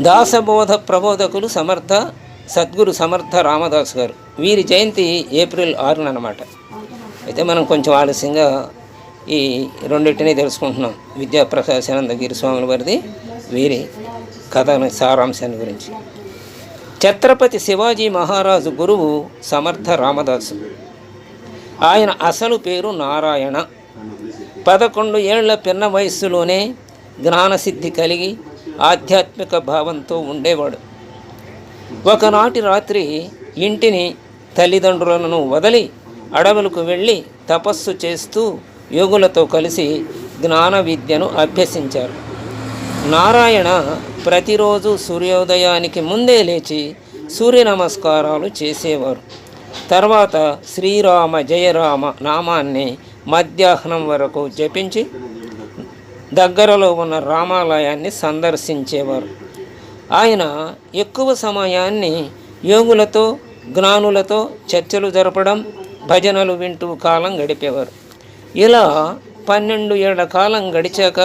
దాసబోధ ప్రబోధకులు సమర్థ సద్గురు సమర్థ రామదాస్ గారు. వీరి జయంతి ఏప్రిల్ ఆరున అనమాట అయితే మనం కొంచెం ఆలస్యంగా ఈ రెండింటినీ తెలుసుకుంటున్నాం. విద్యాప్రకాశానంద గిరి స్వాముల వారిది వీరి కథను సారాంశాన్ని గురించి. ఛత్రపతి శివాజీ మహారాజు గురువు సమర్థ రామదాసు. ఆయన అసలు పేరు నారాయణ. పదకొండు ఏళ్ళ పిన్న వయస్సులోనే జ్ఞానసిద్ధి కలిగి ఆధ్యాత్మిక భావంతో ఉండేవాడు. ఒకనాటి రాత్రి ఇంటిని తల్లిదండ్రులను వదిలి అడవులకు వెళ్ళి తపస్సు చేస్తూ యోగులతో కలిసి జ్ఞాన విద్యను అభ్యసించారు. నారాయణ ప్రతిరోజు సూర్యోదయానికి ముందే లేచి సూర్య నమస్కారాలు చేసేవారు. తర్వాత శ్రీరామ జయరామ నామాన్ని మధ్యాహ్నం వరకు జపించి దగ్గరలో ఉన్న రామాలయాన్ని సందర్శించేవారు. ఆయన ఎక్కువ సమయాన్ని యోగులతో జ్ఞానులతో చర్చలు జరపడం భజనలు వింటూ కాలం గడిపేవారు. ఇలా పన్నెండు ఏళ్ళ కాలం గడిచాక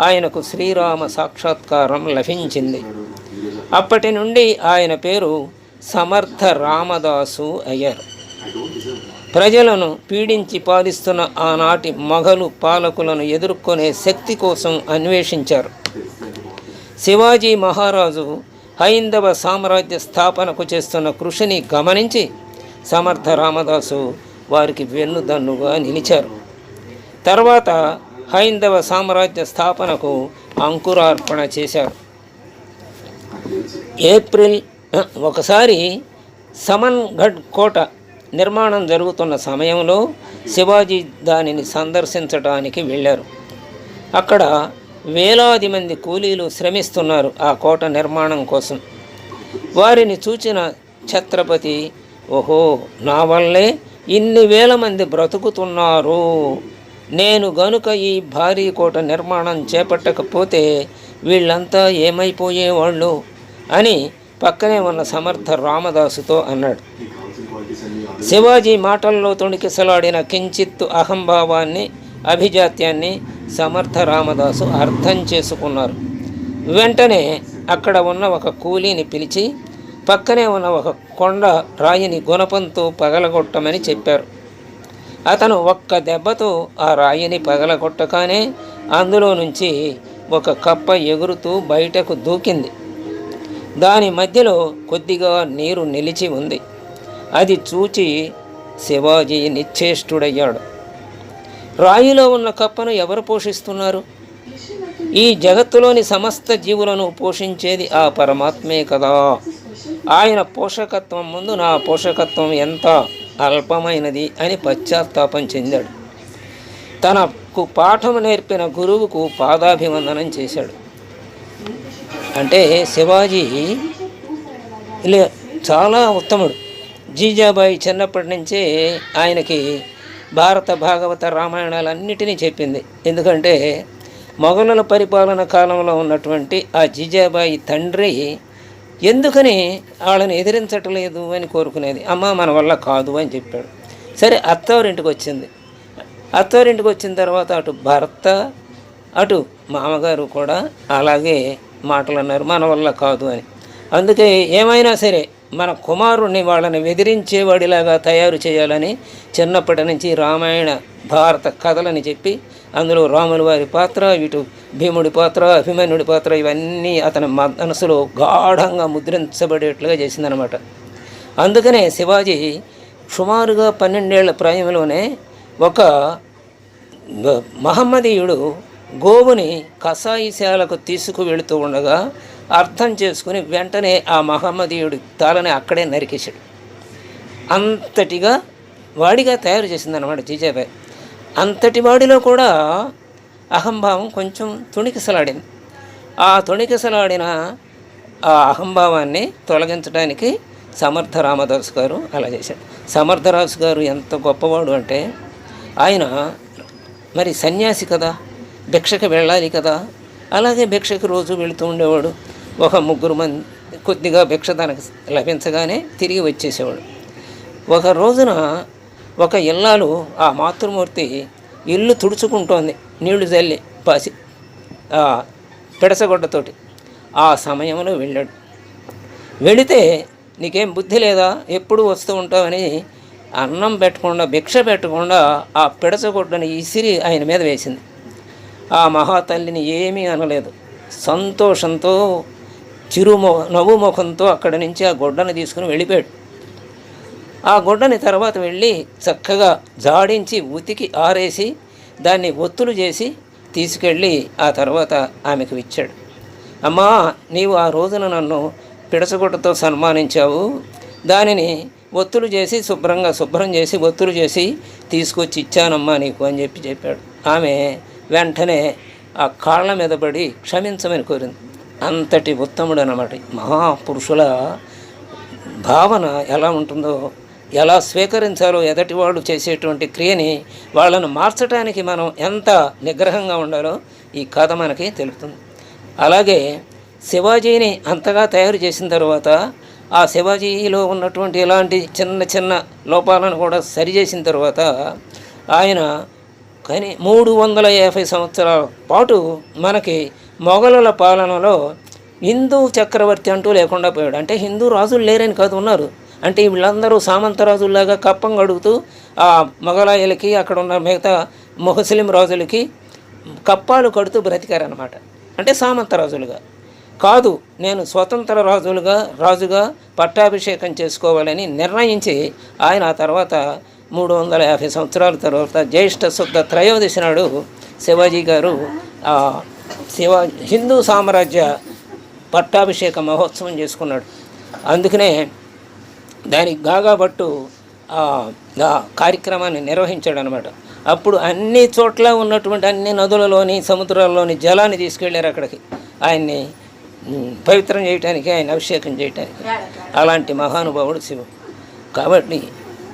ఆయనకు శ్రీరామ సాక్షాత్కారం లభించింది. అప్పటి నుండి ఆయన పేరు సమర్థ రామదాసు అయ్యారు. ప్రజలను పీడించి పాలిస్తున్న ఆనాటి మొఘలు పాలకులను ఎదుర్కొనే శక్తి కోసం అన్వేషించారు. శివాజీ మహారాజు హైందవ సామ్రాజ్య స్థాపనకు చేస్తున్న కృషిని గమనించి సమర్థ రామదాసు వారికి వెన్నుదన్నుగా నిలిచారు. తర్వాత హైందవ సామ్రాజ్య స్థాపనకు అంకురార్పణ చేశారు. ఏప్రిల్ ఒకసారి సమన్గఢ్ కోట నిర్మాణం జరుగుతున్న సమయంలో శివాజీ దానిని సందర్శించడానికి వెళ్ళారు. అక్కడ వేలాది మంది కూలీలు శ్రమిస్తున్నారు ఆ కోట నిర్మాణం కోసం. వారిని చూచిన ఛత్రపతి ఓహో నా వల్లే ఇన్ని వేల మంది బ్రతుకుతున్నారు. నేను గనుక ఈ భారీ కోట నిర్మాణం చేపట్టకపోతే వీళ్ళంతా ఏమైపోయేవాళ్ళు? అని పక్కనే ఉన్న సమర్థ రామదాసుతో అన్నాడు. శివాజీ మాటల్లో తొణికిసలాడిన కించిత్తు అహంభావాన్ని అభిజాత్యాన్ని సమర్థ రామదాసు అర్థం చేసుకున్నారు. వెంటనే అక్కడ ఉన్న ఒక కూలీని పిలిచి పక్కనే ఉన్న ఒక కొండ రాయిని గుణపంతో పగలగొట్టమని చెప్పారు. అతను ఒక్క దెబ్బతో ఆ రాయిని పగలగొట్టగానే అందులో నుంచి ఒక కప్ప ఎగురుతూ బయటకు దూకింది. దాని మధ్యలో కొద్దిగా నీరు నిలిచి ఉంది. అది చూచి శివాజీ నిశ్చేష్టుడయ్యాడు. రాయిలో ఉన్న కప్పను ఎవరు పోషిస్తున్నారు? ఈ జగత్తులోని సమస్త జీవులను పోషించేది ఆ పరమాత్మే కదా. ఆయన పోషకత్వం ముందు నా పోషకత్వం ఎంత అల్పమైనది అని పశ్చాత్తాపం చెందాడు. తనకు పాఠం నేర్పిన గురువుకు పాదాభివందనం చేశాడు. అంటే శివాజీ చాలా ఉత్తముడు. జీజాబాయి చిన్నప్పటి నుంచే ఆయనకి భారత భాగవత రామాయణాలన్నిటినీ చెప్పింది. ఎందుకంటే మొఘలుల పరిపాలన కాలంలో ఉన్నటువంటి ఆ జీజాబాయి తండ్రి ఎందుకని వాళ్ళని ఎదిరించట్లేదు అని కోరుకునేది. అమ్మ మన వల్ల కాదు అని చెప్పాడు. సరే అత్తవారింటికి వచ్చింది. అత్తవారింటికి వచ్చిన తర్వాత అటు భర్త అటు మామగారు కూడా అలాగే మాటలు అన్నారు మన వల్ల కాదు అని. అందుకే ఏమైనా సరే మన కుమారుణ్ణి వాళ్ళని వెదిరించేవాడిలాగా తయారు చేయాలని చిన్నప్పటి నుంచి రామాయణ భారత కథలని చెప్పి అందులో రాముల వారి పాత్ర ఇటు భీముడి పాత్ర అభిమన్యుడి పాత్ర ఇవన్నీ అతని మనసులో గాఢంగా ముద్రించబడేట్లుగా చేసిందనమాట అందుకనే శివాజీ సుమారుగా పన్నెండేళ్ళ ప్రాయంలోనే ఒక మహమ్మదీయుడు గోవుని కషాయిశాలకు తీసుకువెళుతూ ఉండగా అర్థం చేసుకుని వెంటనే ఆ మహమ్మదీయుడి తలని అక్కడే నరికేశాడు. అంతటిగా వాడిగా తయారు చేసిందన్నమాట జీజాబాయ్ అంతటి వాడిలో కూడా అహంభావం కొంచెం తుణికిసలాడింది. ఆ తుణికిసలాడిన ఆ అహంభావాన్ని తొలగించడానికి సమర్థ రామదాస్ గారు అలా చేశాడు సమర్థరాజు గారు ఎంత గొప్పవాడు అంటే ఆయన మరి సన్యాసి కదా భిక్షకు వెళ్ళాలి కదా అలాగే భిక్షకు రోజు వెళుతూ ఉండేవాడు. ఒక ముగ్గురు మంది కొద్దిగా భిక్ష తనకు లభించగానే తిరిగి వచ్చేసేవాడు. ఒక రోజున ఒక ఇల్లాలు ఆ మాతృమూర్తి ఇల్లు తుడుచుకుంటోంది నీళ్ళు చల్లి పసి పిడసగొడ్డతోటి. ఆ సమయంలో వెళ్ళాడు. వెళితే నీకేం బుద్ధి లేదా? ఎప్పుడు వస్తూ ఉంటావని అన్నం పెట్టకుండా భిక్ష పెట్టకుండా ఆ పిడచగొడ్డని ఇసిరి ఆయన మీద వేసింది. ఆ మహాతల్లిని ఏమీ అనలేదు. సంతోషంతో చిరుమో నవ్వు ముఖంతో అక్కడి నుంచి ఆ గొడ్డను తీసుకుని వెళ్ళిపోయాడు. ఆ గుడ్డని తర్వాత వెళ్ళి చక్కగా జాడించి ఉతికి ఆరేసి దాన్ని ఒత్తులు చేసి తీసుకెళ్ళి ఆ తర్వాత ఆమెకు ఇచ్చాడు. అమ్మా నీవు ఆ రోజున నన్ను పిడసగుడ్డతో సన్మానించావు. దానిని ఒత్తులు చేసి శుభ్రంగా శుభ్రం చేసి ఒత్తులు చేసి తీసుకొచ్చి ఇచ్చానమ్మా నీకు అని చెప్పి చెప్పాడు. ఆమె వెంటనే ఆ కాళ్ళ మీద పడి క్షమించమని కోరింది. అంతటి ఉత్తముడు అన్నమాట మహాపురుషుల భావన ఎలా ఉంటుందో ఎలా స్వీకరించాలో ఎదటివాడు చేసేటువంటి క్రియని వాళ్ళను మార్చడానికి మనం ఎంత నిగ్రహంగా ఉండాలో ఈ కథ మనకి తెలుపుతుంది. అలాగే శివాజీని అంతగా తయారు చేసిన తర్వాత ఆ శివాజీలో ఉన్నటువంటి ఇలాంటి చిన్న చిన్న లోపాలను కూడా సరిచేసిన తర్వాత ఆయన కానీ మూడు వందల యాభై సంవత్సరాల పాటు మనకి మొఘలుల పాలనలో హిందూ చక్రవర్తి అంటూ లేకుండా పోయాడు. అంటే హిందూ రాజులు లేరని కాదు ఉన్నారు. అంటే వీళ్ళందరూ సామంత రాజుల్లాగా కప్పం గడుగుతూ ఆ మొఘలాయలకి అక్కడ ఉన్న మిగతా ముస్లిం రాజులకి కప్పాలు కడుతూ బ్రతికారనమాట అంటే సామంత రాజులుగా. కాదు నేను స్వతంత్ర రాజులుగా రాజుగా పట్టాభిషేకం చేసుకోవాలని నిర్ణయించి ఆయన ఆ తర్వాత మూడు వందల యాభై సంవత్సరాల తర్వాత జ్యేష్ఠ శుద్ధ త్రయోదశి నాడు శివాజీ గారు శివ హిందూ సామ్రాజ్య పట్టాభిషేక మహోత్సవం చేసుకున్నాడు. అందుకనే దానికి గాగా పట్టు ఆ కార్యక్రమాన్ని నిర్వహించాడు అనమాట అప్పుడు అన్ని చోట్ల ఉన్నటువంటి అన్ని నదులలోని సముద్రాల్లోని జలాన్ని తీసుకెళ్ళారు అక్కడికి. ఆయన్ని పవిత్రం చేయటానికి ఆయన అభిషేకం చేయటానికి. అలాంటి మహానుభావుడు శివుడు. కాబట్టి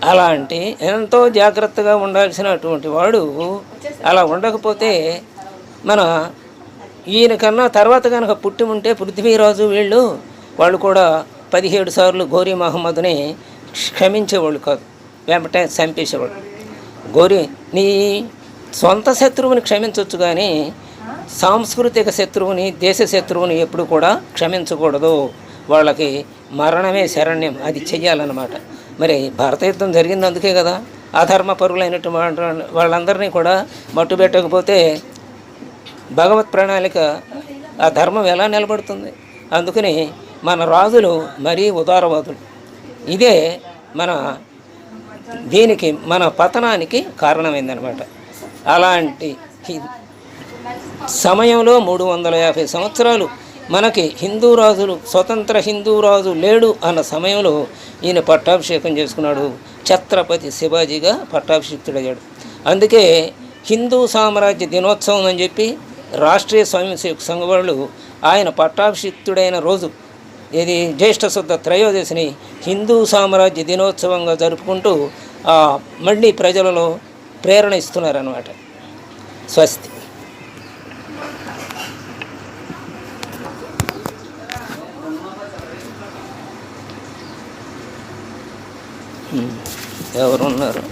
అలాంటి ఎంతో జాగ్రత్తగా ఉండాల్సినటువంటి వాడు అలా ఉండకపోతే మన ఈయన కన్నా తర్వాత కనుక పుట్టి ఉంటే పృథ్వీరాజు వీళ్ళు వాళ్ళు కూడా పదిహేడు సార్లు గౌరీ మహమ్మద్ని క్షమించేవాళ్ళు కాదు. వెంబటే చంపేసేవాళ్ళు. గౌరీ నీ సొంత శత్రువుని క్షమించవచ్చు కానీ సాంస్కృతిక శత్రువుని దేశ శత్రువుని ఎప్పుడు కూడా క్షమించకూడదు. వాళ్ళకి మరణమే శరణ్యం అది చెయ్యాలన్నమాట. మరి భారత యుద్ధం జరిగింది అందుకే కదా. అధర్మ పరులైనటువంటి వాళ్ళందరినీ కూడా మట్టుబెట్టకపోతే భగవత్ ప్రణాళిక ఆ ధర్మం ఎలా నిలబడుతుంది? అందుకని మన రాజులు మరీ ఉదారవాదులు. ఇదే మన దీనికి మన పతనానికి కారణమైందనమాట అలాంటి సమయంలో మూడు వందల యాభై సంవత్సరాలు మనకి హిందూ రాజులు స్వతంత్ర హిందూ రాజు లేడు అన్న సమయంలో ఈయన పట్టాభిషేకం చేసుకున్నాడు. ఛత్రపతి శివాజీగా పట్టాభిషిక్తుడయ్యాడు. అందుకే హిందూ సామ్రాజ్య దినోత్సవం అని చెప్పి రాష్ట్రీయ స్వయం సేవక సంఘ వాళ్ళు ఆయన పట్టాభిషిక్తుడైన రోజు ఇది జ్యేష్ఠ శుద్ధ త్రయోదశిని హిందూ సామ్రాజ్య దినోత్సవంగా జరుపుకుంటూ ఆ, మళ్ళీ ప్రజలలో ప్రేరణ ఇస్తున్నారన్నమాట. స్వస్తి. ఎవరున్నారు?